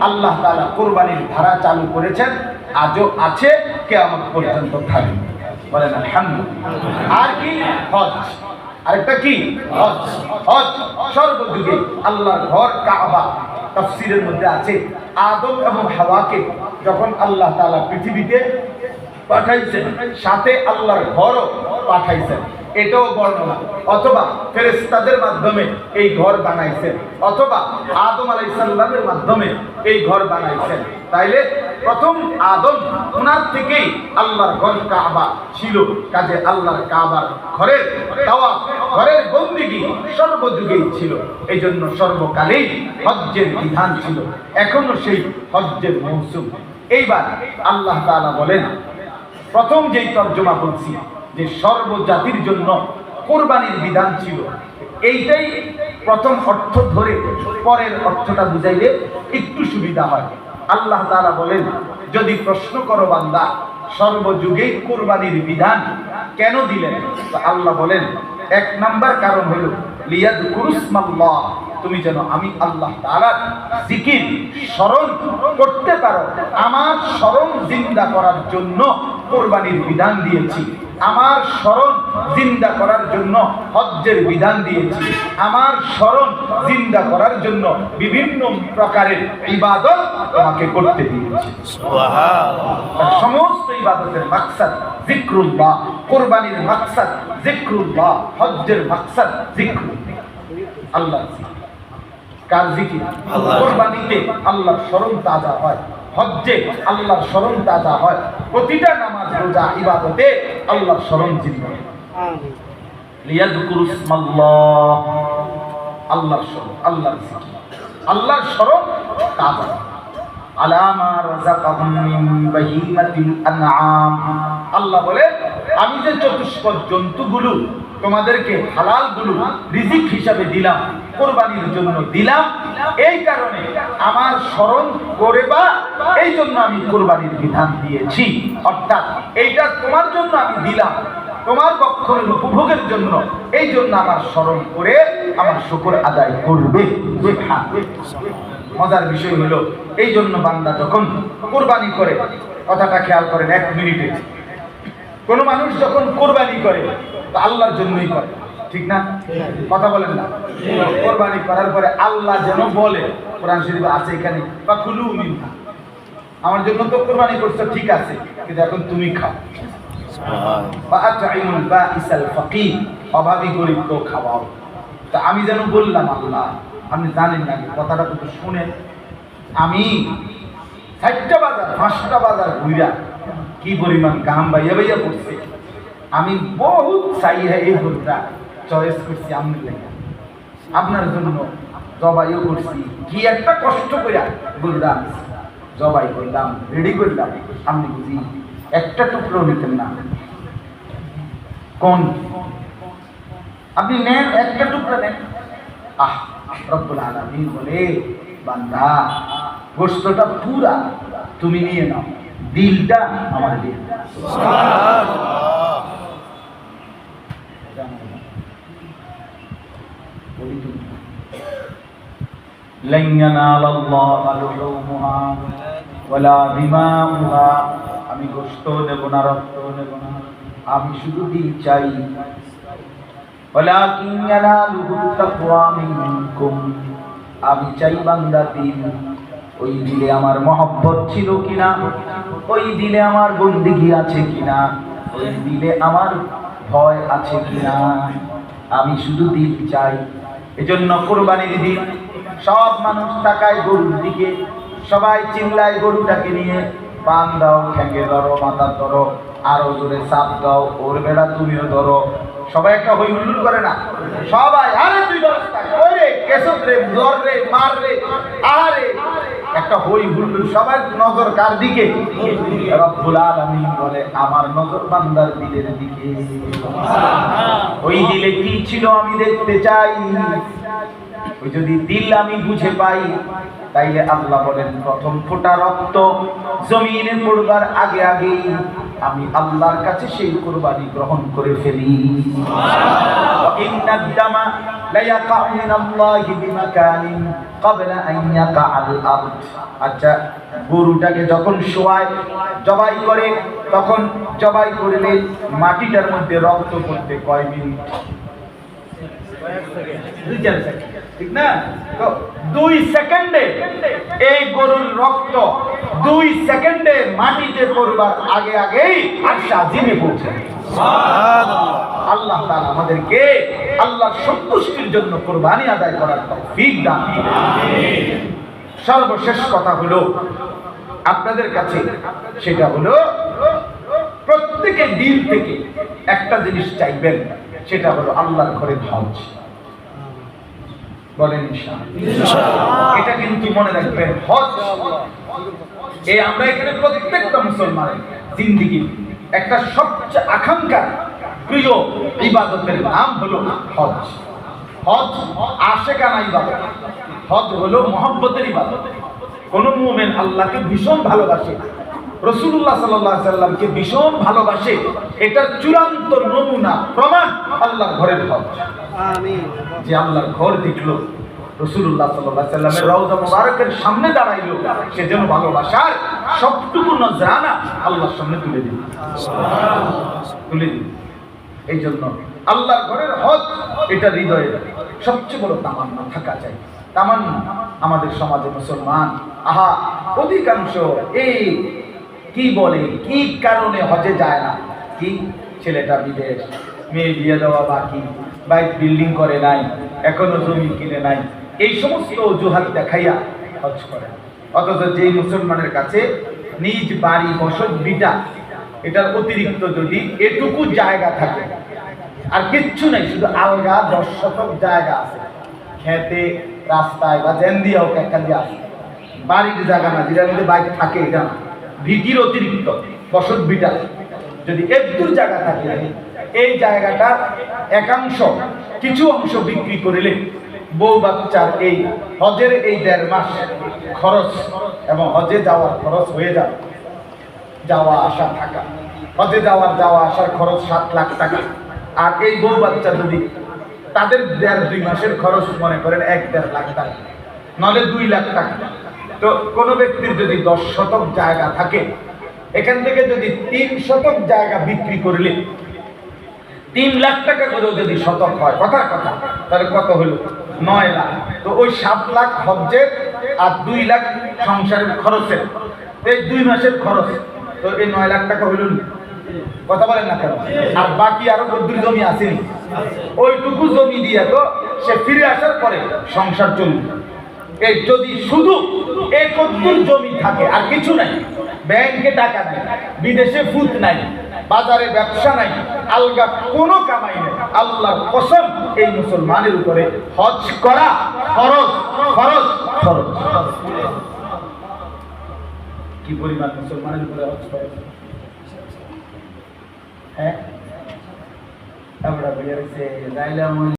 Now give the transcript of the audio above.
আল্লাহ তালা কোরবানির ধারা চালু করেছেন। আজও আছে কে কেয়ামত পর্যন্ত থাকবে। বলেন, আলহামদুলিল্লাহ। আর কি? হজ। আরেকটা কি? হজ। হজ সর্বযুগে আল্লাহর ঘর কাবা তাফসীরের মধ্যে আছে। আদম এবং হাওয়াকে যখন আল্লাহ তাআলা পৃথিবীতে পাঠাইছেন, সাথে আল্লাহর ঘরও পাঠাইছেন। এটাও বর্ণনা। অথবা ফেরেশতাদের মাধ্যমে এই ঘর বানাইছেন। অথবা আদম আলাইহিস সালামের মাধ্যমে এই ঘর বানাইছেন। তাইলে প্রথম আদম ওনার থেকেই আল্লাহর ঘর কাবা ছিল। কাজে আল্লাহর কাবার ঘরের তাওয়াফ ঘরের বন্দিগি সর্বযুগেই ছিল। এই জন্য সর্বকালেই হজ্জের বিধান ছিল। এখনও সেই হজ্জের মৌসুম। এইবার আল্লাহ তাআলা বলেন, প্রথম যেই তর্জমা বলছি যে সর্বজাতির জন্য কোরবানির বিধান ছিল। এইটাই প্রথম অর্থ ধরে পরের অর্থটা বুঝাইলে একটু সুবিধা হয়। আল্লাহ তাআলা বলেন, যদি প্রশ্ন করো বান্দা সর্বযুগে কোরবানির বিধান কেন দিলেন? আল্লাহ বলেন, এক নাম্বার কারণ হলো লিয়াদ কুরুসমাল্লাহ তুমি যেন আমি আল্লাহ তাআলার জিকির স্মরণ করতে পারো। আমার স্মরণ জিন্দা করার জন্য কোরবানির বিধান দিয়েছি। আমার স্মরণ জিন্দা করার জন্য হজ্জের বিধান দিয়েছি। আমার স্মরণ জিন্দা করার জন্য বিভিন্ন প্রকারের ইবাদত তোমাকে করতে দিয়েছি। সমস্ত ইবাদতের মাকসাদ জিক্রুল্লাহ কোরবানির মাকসাদ জিক্রুল্লাহ হজ্জের মাকসাদ জিক্রুল্লাহ। আল্লাহ কার জিকির কোরবানিতে আল্লাহর স্মরণ তাজা হয়। হজ্জে আল্লাহর স্মরণ তাজা হয়, প্রতিটা নামাজ রোজা, ইবাদতে আল্লাহর স্মরণ জিন্দা আল্লাহর স্মরণ আল্লাহর আল্লাহর স্মরণ তাজা আল্লাহ বলে আমি যে চতুষ্পদ জন্তুগুলো তোমাদেরকে হালালগুলো রিজিক হিসাবে দিলাম, কোরবানির জন্য দিলাম। এই কারণে আমার স্মরণ করে বা, এই জন্য আমি কোরবানির বিধান দিয়েছি। অর্থাৎ এইটা তোমার জন্য আমি দিলাম, তোমার বক্ষরের উপভোগের জন্য। এই জন্য আমার স্মরণ করে আমার শুকর আদায় করবে। মজার বিষয় হলো, এই জন্য বান্দা যখন কোরবানি করে, কথাটা খেয়াল করেন এক মিনিটে। কোনো মানুষ যখন কোরবানি করে তা আল্লাহর জন্যই করে। ঠিক না? কথা বলেন না। কোরবানি করার পরে আল্লাহ যেন বলে কোরআন শরীফ আছে এখানে। বা কুলু মিনহা। আমার জন্য তো কোরবানি করছ ঠিক আছে। কিন্তু এখন তুমি খাও। অভাবী খাওয়াও। তা আমি যেন বললাম আল্লাহ আপনি জানেন না কথাটা কিন্তু শুনেন। আমি চারটা বাজার পাঁচটা বাজার ঘুরা কি পরিমাণ গাম বাইয়া বাইয়া পড়ছে। আমি বহুত চাই এই গরুটা চয়েস করছি লেগে। আপনার জন্য জবাইও করছি। কি একটা কষ্ট করে আনছি। জবাই করলাম রেডি করলাম। আপনি বুঝি একটা টুকরো নিতেন না। কোন? আপনি নেন, একটা টুকরো নেন। আহ, রব্বুল আলামিন বলে, বান্দা গোস্তটা পুরা তুমি নিয়ে নাও। দিলটা আমার দিয়ে দাও। বলি তুমি। لن ينال الله لحومها ولا دماؤها আমি গোস্ত নেব না রক্ত নেব না আমি শুধু দিল চাই ولكن يناله التقوى منكم আমি চাই বান্দা দিল ওই দিলে আমার মহব্বত ছিল কিনা ওই দিলে আমার বন্দিগি আছে কিনা ওই দিলে আমার ভয় আছে কিনা আমি শুধু দিল চাই এজন্য কোরবানির দিন সব মানুষ তাকায় গরুর দিকে। সবাই চিল্লায় গরুটাকে নিয়ে, পান দাও ঠেঙ্গে ধরো মাথা ধরো, আরও জোরে চাপ দাও, ওর বেড়া তুমিও ধরো। সবাই একটা হই হুল করে না? সবাই, আরে তুই ব্যবস্থা কেশব কেসত রে? জ্বর রে, মার রে আরে একটা হই হুল্লুর সবাই নজর কার দিকে? বলে, আমার নজর বান্দার দিলের দিকে। ওই দিলে কি ছিল আমি দেখতে চাই। ওই যদি দিল আমি বুঝে পাই, তাইলে আল্লাহ বলেন, প্রথম ফোঁটা রক্ত জমিনে পড়বার আগে আগেই আমি আল্লাহর কাছে সেই কোরবানি গ্রহণ করে ফেলি। লা ইয়াকাউ মিনাল্লাহি বিমাকানিন ক্বাবলা আন ইয়াকাআল আরদ। আচ্ছা গরুটাকে যখন শোয়ায়, জবাই করে, তখন জবাই করলে মাটিটার মধ্যে রক্ত পড়তে কয় মিনিট? ঠিক না? দুই সেকেন্ডে এই গরুর রক্ত, দুই সেকেন্ডে মাটিতে আগে আগেই আশা জিমে পৌঁছে আল্লাহ তাআলা আমাদেরকে আল্লাহর সন্তুষ্টির জন্য কোরবানি আদায় করার তৌফিক দান। সর্বশেষ কথা হলো আপনাদের কাছে সেটা হলো প্রত্যেকের দিন থেকে একটা জিনিস চাইবেন সেটা হলো আল্লাহর ঘরে হজ। বলেন এটা কিন্তু মনে রাখবেন হজ। এই আমরা এখানে প্রত্যেকটা মুসলমান জিন্দিগি একটা সবচেয়ে আকাঙ্ক্ষা প্রিয় ইবাদতের নাম হলো হজ। হজ আশেকানা ইবাদত। হজ হলো মহব্বতের ইবাদত। কোন মুমিন আল্লাহকে ভীষণ ভালোবাসে রসুল্লাহ সাল্লাহ সাল্লামকে ভীষণ ভালোবাসে এটার চূড়ান্ত নমুনা প্রমাণ আল্লাহর ঘরের হজ। যে আল্লাহর ঘর দেখল রসুল্লাহ সাল্লাহ সাল্লামের রওজা মুবারকের সামনে দাঁড়াইলো। সে যেন ভালোবাসার সবটুকু নজরানা আল্লাহর সামনে তুলে দিল। তুলে দিল। এই জন্য আল্লাহর ঘরের হজ এটা হৃদয়ের সবচেয়ে বড় তামান্না থাকা চাই। তামান্না আমাদের সমাজে মুসলমান। আহা, অধিকাংশ এই কি বলে, কি কারণে হজে যায় না? কি? ছেলেটা বিদেশ, মেয়ে বিয়ে দেওয়া বাকি, বাইক বিল্ডিং করে নাই, এখনও জমি কিনে নাই। এই সমস্ত অজুহাত দেখাইয়া হজ করে অথচ যেই মুসলমানের কাছে নিজ বাড়ি, বসত, বিটা, এটার অতিরিক্ত যদি এটুকু জায়গা থাকে, আর কিচ্ছু নেই, শুধু আলগা দশ শতক জায়গা আছে। খেতে, রাস্তায় বা জেন দিয়ে হোক, একটা দিয়ে আছে। বাড়ির জায়গা না, যেটার মধ্যে বাইক থাকে, এটা না। ভিটির অতিরিক্ত, বসত, বিটা। যদি একটু জায়গা থাকে, এই জায়গাটা একাংশ কিছু অংশ বিক্রি করিলে বউ বাচ্চার এই হজের এই দেড় মাস খরচ এবং হজে যাওয়ার খরচ হয়ে যাবে। যাওয়া আসা থাকা। হজে যাওয়ার যাওয়া আসার খরচ সাত লাখ টাকা। আর এই বউ বাচ্চা যদি তাদের দেড় দুই মাসের খরচ মনে করেন, এক দেড় লাখ টাকা। নলে দুই লাখ টাকা। তো কোনো ব্যক্তির যদি দশ শতক জায়গা থাকে, এখান থেকে যদি তিন শতক জায়গা বিক্রি করলে, তিন লাখ টাকা করেও যদি শতক হয় কথার কথা, তাহলে কত হলো? নয় লাখ। তো ওই সাত লাখ হজ্জের আর দুই লাখ সংসারের খরচের। এই দুই মাসের খরচ। তো এই নয় লাখ টাকা হইল। কথা বলেন না কেন? আর বাকি আরও কদ্দুর জমি আসেনি? ওইটুকু জমি দিয়ে তো সে ফিরে আসার পরে সংসার চলবে। এই যদি শুধু এই কদ্দুর জমি থাকে, আর কিছু নাই। ব্যাংকে টাকা নাই, বিদেশে ফুট নাই বাজারে ব্যবসা নাই, আলগা কোনো কামাই নেই। আল্লাহর কসম, এই মুসলমানের উপরে হজ করা খরচ খরচ খরচ কি পরিমাণ মুসলমানের উপরে হজ করে হ্যাঁ? আমরা বলে রাখছে